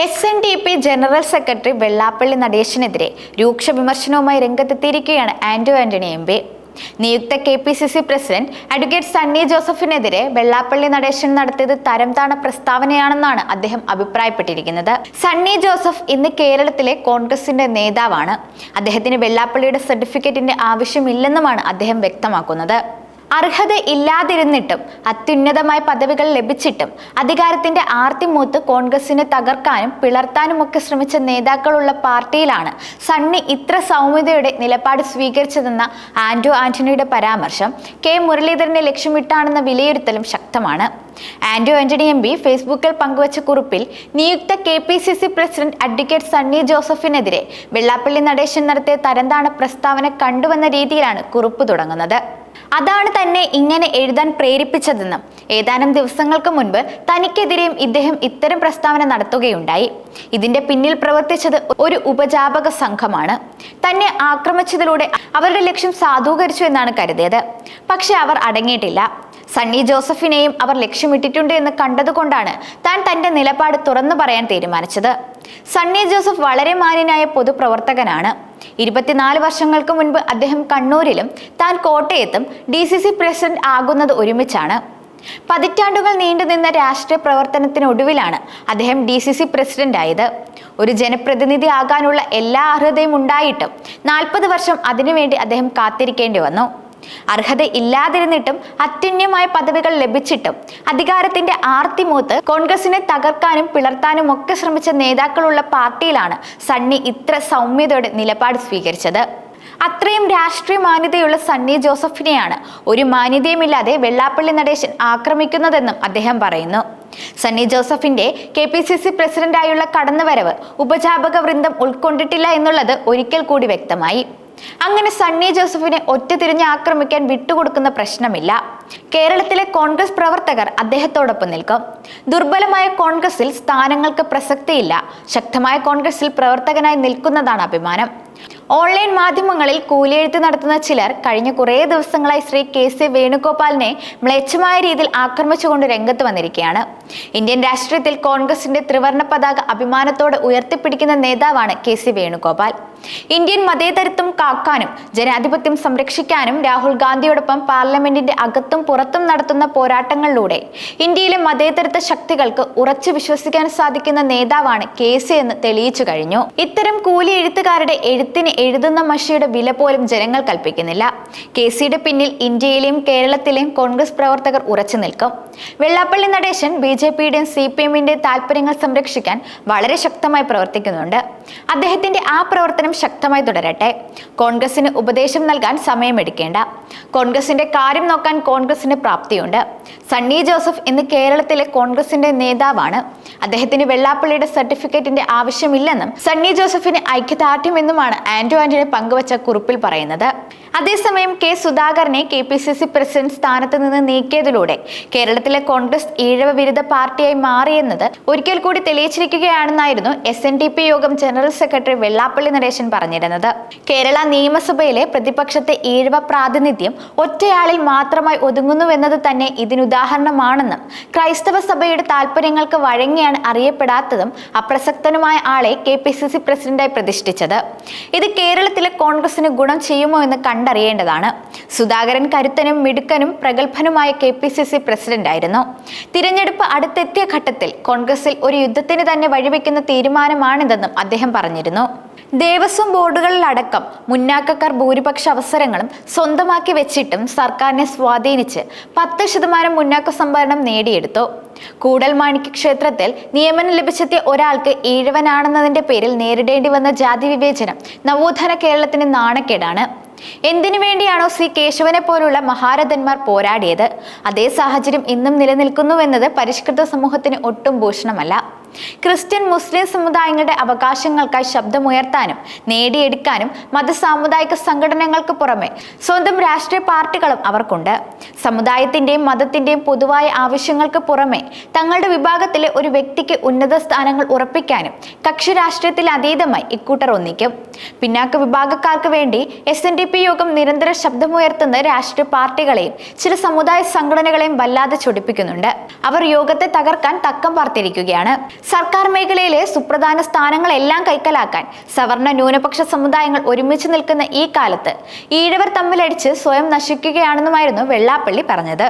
S N D P general secretary Vellappally നടേശനെതിരെ രൂക്ഷ വിമർശനവുമായി രംഗത്തെത്തിയിരിക്കുകയാണ് ആന്റോ ആന്റണി എം പി. നിയുക്ത K P C C president advocate Sunny ജോസഫിനെതിരെ Vellappally Natesan നടത്തിയത് തരംതാണ പ്രസ്താവനയാണെന്നാണ് അദ്ദേഹം അഭിപ്രായപ്പെട്ടിരിക്കുന്നത്. സണ്ണി ജോസഫ് ഇന്ന് കേരളത്തിലെ കോൺഗ്രസിന്റെ നേതാവാണ്. അദ്ദേഹത്തിന് വെള്ളാപ്പള്ളിയുടെ സർട്ടിഫിക്കറ്റിന്റെ ആവശ്യമില്ലെന്നുമാണ് അദ്ദേഹം വ്യക്തമാക്കുന്നത്. അർഹത ഇല്ലാതിരുന്നിട്ടും അത്യുന്നതമായ പദവികൾ ലഭിച്ചിട്ടും അധികാരത്തിന്റെ ആർത്തിമൂത്ത് കോൺഗ്രസിനെ തകർക്കാനും പിളർത്താനും ഒക്കെ ശ്രമിച്ച നേതാക്കളുള്ള പാർട്ടിയിലാണ് സണ്ണി ഇത്ര സൗമ്യതയുടെ നിലപാട് സ്വീകരിച്ചതെന്ന ആന്റോ ആന്റണിയുടെ പരാമർശം കെ മുരളീധരനെ ലക്ഷ്യമിട്ടാണെന്ന വിലയിരുത്തലും ശക്തമാണ്. ആന്റോ ആന്റണി എം പി ഫേസ്ബുക്കിൽ പങ്കുവച്ച കുറിപ്പിൽ നിയുക്ത K P C C president advocate Sunny ജോസഫിനെതിരെ Vellappally Natesan നടത്തിയ തരംതാണ പ്രസ്താവന കണ്ടുവന്ന രീതിയിലാണ് കുറിപ്പ് തുടങ്ങുന്നത്. അതാണ് തന്നെ ഇങ്ങനെ എഴുതാൻ പ്രേരിപ്പിച്ചതെന്നും ഏതാനും ദിവസങ്ങൾക്ക് മുൻപ് തനിക്കെതിരെയും ഇദ്ദേഹം ഇത്തരം പ്രസ്താവന നടത്തുകയുണ്ടായി. ഇതിന്റെ പിന്നിൽ പ്രവർത്തിച്ചത് ഒരു ഉപജാപക സംഘമാണ്. തന്നെ ആക്രമിച്ചതിലൂടെ അവരുടെ ലക്ഷ്യം സാധൂകരിച്ചു എന്നാണ് കരുതിയത്. പക്ഷെ അവർ അടങ്ങിയിട്ടില്ല. സണ്ണി ജോസഫിനെയും അവർ ലക്ഷ്യമിട്ടിട്ടുണ്ട് എന്ന് കണ്ടതുകൊണ്ടാണ് താൻ തന്റെ നിലപാട് തുറന്നു പറയാൻ തീരുമാനിച്ചത്. സണ്ണി ജോസഫ് വളരെ മാന്യനായ പൊതുപ്രവർത്തകനാണ്. ഇരുപത്തിനാല് വർഷങ്ങൾക്ക് മുൻപ് അദ്ദേഹം കണ്ണൂരിലും താൻ കോട്ടയത്തും ഡി സി സി പ്രസിഡന്റ് ആകുന്നത് ഒരുമിച്ചാണ്. പതിറ്റാണ്ടുകൾ നീണ്ടുനിന്ന രാഷ്ട്രീയ പ്രവർത്തനത്തിനൊടുവിലാണ് അദ്ദേഹം ഡി സി സി പ്രസിഡന്റ് ആയത്. ഒരു ജനപ്രതിനിധി ആകാനുള്ള എല്ലാ അർഹതയും ഉണ്ടായിട്ടും നാൽപ്പത് വർഷം അതിനുവേണ്ടി അദ്ദേഹം കാത്തിരിക്കേണ്ടി വന്നു. അർഹത ഇല്ലാതിരുന്നിട്ടും അത്യുന്യമായ പദവികൾ ലഭിച്ചിട്ടും അധികാരത്തിന്റെ ആർത്തിമൂത്ത് കോൺഗ്രസിനെ തകർക്കാനും പിളർത്താനും ഒക്കെ ശ്രമിച്ച നേതാക്കളുള്ള പാർട്ടിയിലാണ് സണ്ണി ഇത്ര സൗമ്യതയോടെ നിലപാട് സ്വീകരിച്ചത്. അത്രയും രാഷ്ട്രീയ മാന്യതയുള്ള സണ്ണി ജോസഫിനെയാണ് ഒരു മാന്യതയുമില്ലാതെ വെള്ളാപ്പള്ളി നടേശൻ ആക്രമിക്കുന്നതെന്നും അദ്ദേഹം പറയുന്നു. സണ്ണി ജോസഫിന്റെ കെ പി സി സി പ്രസിഡന്റായുള്ള കടന്നുവരവ് ഉപജാപക വൃന്ദം ഉൾക്കൊണ്ടിട്ടില്ല എന്നുള്ളത് ഒരിക്കൽ കൂടി വ്യക്തമായി. അങ്ങനെ സണ്ണി ജോസഫിനെ ഒറ്റ തിരിഞ്ഞ് ആക്രമിക്കാൻ വിട്ടുകൊടുക്കുന്ന പ്രശ്നമില്ല. കേരളത്തിലെ കോൺഗ്രസ് പ്രവർത്തകർ അദ്ദേഹത്തോടൊപ്പം നിൽക്കും. ദുർബലമായ കോൺഗ്രസിൽ സ്ഥാനങ്ങൾക്ക് പ്രസക്തിയില്ല. ശക്തമായ കോൺഗ്രസിൽ പ്രവർത്തകനായി നിൽക്കുന്നതാണ് അഭിമാനം. ഓൺലൈൻ മാധ്യമങ്ങളിൽ കൂലിയെഴുത്ത് നടത്തുന്ന ചിലർ കഴിഞ്ഞ കുറേ ദിവസങ്ങളായി ശ്രീ കെ സി വേണുഗോപാലിനെ മ്ലേച്ഛമായ രീതിയിൽ ആക്രമിച്ചുകൊണ്ട് രംഗത്ത് വന്നിരിക്കുകയാണ്. ഇന്ത്യൻ രാഷ്ട്രീയത്തിൽ കോൺഗ്രസിന്റെ ത്രിവർണ പതാക അഭിമാനത്തോടെ ഉയർത്തിപ്പിടിക്കുന്ന നേതാവാണ് കെ സി വേണുഗോപാൽ. ഇന്ത്യൻ മതേതരത്വം കാക്കാനും ജനാധിപത്യം സംരക്ഷിക്കാനും രാഹുൽ ഗാന്ധിയോടൊപ്പം പാർലമെന്റിന്റെ അകത്തും പുറത്തും നടത്തുന്ന പോരാട്ടങ്ങളിലൂടെ ഇന്ത്യയിലെ മതേതരത്വ ശക്തികൾക്ക് ഉറച്ചു വിശ്വസിക്കാൻ സാധിക്കുന്ന നേതാവാണ് കെ സി എന്ന് തെളിയിച്ചു കഴിഞ്ഞു. ഇത്തരം കൂലി എഴുത്തുകാരുടെ എഴുത്തിന് എഴുതുന്ന മഷിയുടെ വില പോലും ജനങ്ങൾ കൽപ്പിക്കുന്നില്ല. കെ സിയുടെ പിന്നിൽ ഇന്ത്യയിലെയും കേരളത്തിലെയും കോൺഗ്രസ് പ്രവർത്തകർ ഉറച്ചു നിൽക്കും. വെള്ളാപ്പള്ളി നടേശൻ ബി ജെ പിയുടെയും സി പി എമ്മിന്റെയും താല്പര്യങ്ങൾ സംരക്ഷിക്കാൻ വളരെ ശക്തമായി പ്രവർത്തിക്കുന്നുണ്ട്. അദ്ദേഹത്തിന്റെ ആ പ്രവർത്തനം ശക്തമായി തുടരട്ടെ. കോൺഗ്രസിന് ഉപദേശം നൽകാൻ സമയമെടുക്കേണ്ട. കോൺഗ്രസിന്റെ കാര്യം നോക്കാൻ കോൺഗ്രസിന് പ്രാപ്തിയുണ്ട്. സണ്ണി ജോസഫ് ഇന്ന് കേരളത്തിലെ കോൺഗ്രസിന്റെ നേതാവാണ്. അദ്ദേഹത്തിന് വെള്ളാപ്പള്ളിയുടെ സർട്ടിഫിക്കറ്റിന്റെ ആവശ്യമില്ലെന്നും സണ്ണി ജോസഫിന് ഐക്യദാർഢ്യമെന്നുമാണ് ആന്റോ ആന്റണി പങ്കുവച്ച കുറിപ്പിൽ പറയുന്നത്. അതേസമയം കെ സുധാകരനെ K P C C president സ്ഥാനത്ത് നിന്ന് നീക്കിയതിലൂടെ കേരളത്തിലെ കോൺഗ്രസ് ഈഴവ വിരുദ്ധ പാർട്ടിയായി മാറിയെന്നത് ഒരിക്കൽ കൂടി തെളിയിച്ചിരിക്കുകയാണെന്നായിരുന്നു എസ് എൻ ഡി പി യോഗം ജനറൽ സെക്രട്ടറി വെള്ളാപ്പള്ളി നടേശൻ പറഞ്ഞിരുന്നത്. കേരള നിയമസഭയിലെ പ്രതിപക്ഷത്തെ ഈഴവ പ്രാതിനിധ്യം ഒറ്റയാളിൽ മാത്രമായി ഒതുങ്ങുന്നുവെന്നത് തന്നെ ഇതിനുദാഹരണമാണെന്നും ക്രൈസ്തവ സഭയുടെ താല്പര്യങ്ങൾക്ക് വഴങ്ങിയാണ് അറിയപ്പെടാത്തതും അപ്രസക്തനുമായ ആളെ കെ പി സി സി പ്രസിഡന്റായി പ്രതിഷ്ഠിച്ചത്. ഇത് കേരളത്തിലെ കോൺഗ്രസിന് ഗുണം ചെയ്യുമോ എന്ന് കണ്ടറിയേണ്ടതാണ്. സുധാകരൻ കരുത്തനും മിടുക്കനും പ്രഗത്ഭനുമായ കെ പി സി സി പ്രസിഡന്റായിരുന്നു. തിരഞ്ഞെടുപ്പ് അടുത്തെത്തിയ ഘട്ടത്തിൽ കോൺഗ്രസിൽ ഒരു യുദ്ധത്തിന് തന്നെ വഴിവെക്കുന്ന തീരുമാനമാണിതെന്നും അദ്ദേഹം പറഞ്ഞിരുന്നു. ദേവസ്വം ബോർഡുകളിലടക്കം മുന്നാക്കക്കാർ ഭൂരിപക്ഷ അവസരങ്ങളും സ്വന്തമാക്കി വെച്ചിട്ടും സർക്കാരിനെ സ്വാധീനിച്ച് പത്ത് ശതമാനം മുന്നാക്ക സംവരണം നേടിയെടുത്തു. കൂടൽമാണിക്യ ക്ഷേത്രത്തിൽ നിയമനം ലഭിച്ചെത്തിയ ഒരാൾക്ക് ഈഴവനാണെന്നതിന്റെ പേരിൽ നേരിടേണ്ടി വന്ന ജാതി വിവേചനം നവോത്ഥാന കേരളത്തിന് നാണക്കേടാണ്. എന്തിനു വേണ്ടിയാണോ സി കേശവനെ പോലുള്ള മഹാരഥന്മാർ പോരാടിയത്? അതേ സാഹചര്യം ഇന്നും നിലനിൽക്കുന്നുവെന്നത് പരിഷ്കൃത സമൂഹത്തിന് ഒട്ടും ഭൂഷണമല്ല. ക്രിസ്ത്യൻ മുസ്ലിം സമുദായങ്ങളുടെ അവകാശങ്ങൾക്കായി ശബ്ദമുയർത്താനും നേടിയെടുക്കാനും മതസാമുദായിക സംഘടനകൾക്ക് പുറമെ സ്വന്തം രാഷ്ട്രീയ പാർട്ടികളും അവർക്കുണ്ട്. സമുദായത്തിന്റെയും മതത്തിന്റെയും പൊതുവായ ആവശ്യങ്ങൾക്ക് പുറമെ തങ്ങളുടെ വിഭാഗത്തിലെ ഒരു വ്യക്തിക്ക് ഉന്നത സ്ഥാനങ്ങൾ ഉറപ്പിക്കാനും കക്ഷി രാഷ്ട്രീയത്തിൽ അതീതമായി ഇക്കൂട്ടർ ഒന്നിക്കും. പിന്നാക്ക വിഭാഗക്കാർക്ക് വേണ്ടി എസ് എൻ ഡി പി യോഗം നിരന്തരം ശബ്ദമുയർത്തുന്ന രാഷ്ട്രീയ പാർട്ടികളെയും ചില സമുദായ സംഘടനകളെയും വല്ലാതെ ചൊടിപ്പിക്കുന്നുണ്ട്. അവർ യോഗത്തെ തകർക്കാൻ തക്കം പാർത്തിരിക്കുകയാണ്. സർക്കാർ മേഖലയിലെ സുപ്രധാന സ്ഥാനങ്ങളെല്ലാം കൈക്കലാക്കാൻ സവർണ ന്യൂനപക്ഷ സമുദായങ്ങൾ ഒരുമിച്ച് നിൽക്കുന്ന ഈ കാലത്ത് ഈഴവർ തമ്മിലടിച്ച് സ്വയം നശിക്കുകയാണെന്നുമായിരുന്നു വെള്ളാപ്പള്ളി പറഞ്ഞത്.